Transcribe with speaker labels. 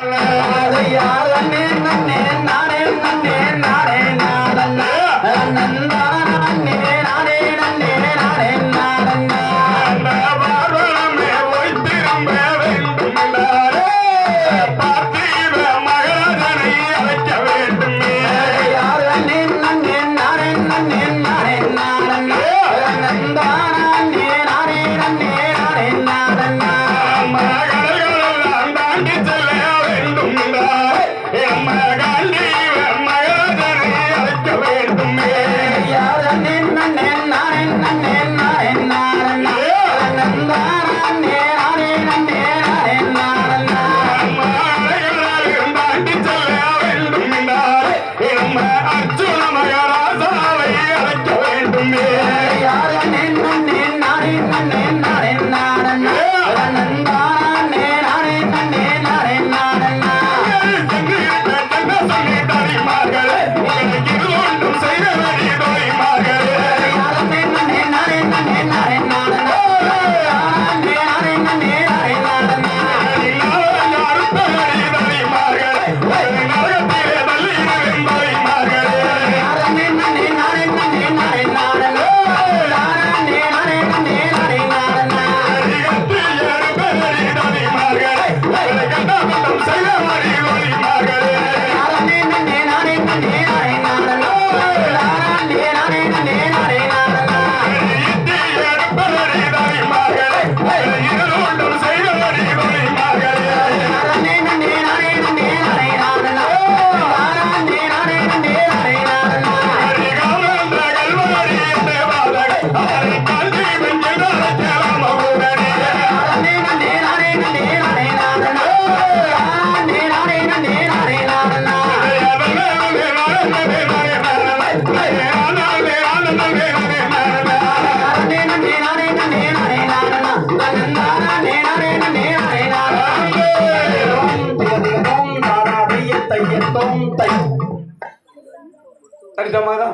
Speaker 1: அந்த Arjuna மகாராஜாவை Tadi sama
Speaker 2: Tagdamada.